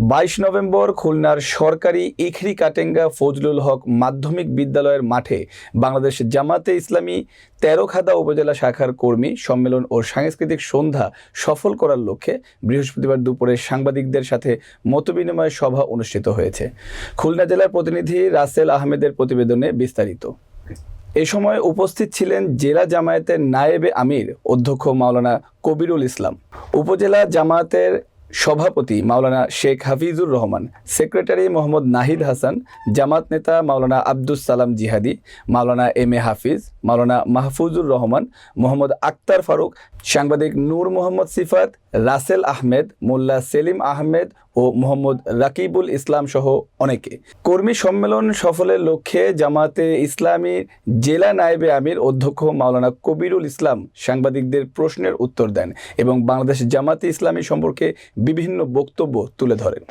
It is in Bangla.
বাইশ নভেম্বর খুলনার সরকারি ইখরি কাটেঙ্গা ফজলুল হক মাধ্যমিক বিদ্যালয়ের মাঠে বাংলাদেশ জামাতে ইসলামী তেরোখাদা উপজেলা শাখার কর্মী সম্মেলন ও সাংস্কৃতিক সন্ধ্যা সফল করার লক্ষ্যে বৃহস্পতিবার দুপুরে সাংবাদিকদের সাথে মতবিনিময় সভা অনুষ্ঠিত হয়েছে। খুলনা জেলার প্রতিনিধি রাসেল আহমেদের প্রতিবেদনে বিস্তারিত। এ সময় উপস্থিত ছিলেন জেলা জামায়াতের নায়েবে আমির, অধ্যক্ষ মাওলানা কবিরুল ইসলাম। উপজেলা জামায়াতের সভাপতি মাওলানা শেখ হাফিজুর রহমান, সেক্রেটারি মোহাম্মদ নাহিদ হাসান, জামাত নেতা মাওলানা আব্দুস সালাম জিহাদি, মাওলানা এম এ হাফিজ, মাওলানা মাহফুজুর রহমান, মোহাম্মদ আক্তার ফারুক, সাংবাদিক নূর মোহাম্মদ সিফাত, রাসেল আহমেদ, মোল্লা সেলিম আহমেদ ও মোহাম্মদ রাকিবুল ইসলাম সহ অনেকে। কর্মী সম্মেলন সফলের লক্ষ্যে জামাতে ইসলামী জেলা নায়েবে আমির অধ্যক্ষ মাওলানা কবিরুল ইসলাম সাংবাদিকদের প্রশ্নের উত্তর দেন এবং বাংলাদেশ জামাতে ইসলামী সম্পর্কে বিভিন্ন বক্তব্য তুলে ধরেন।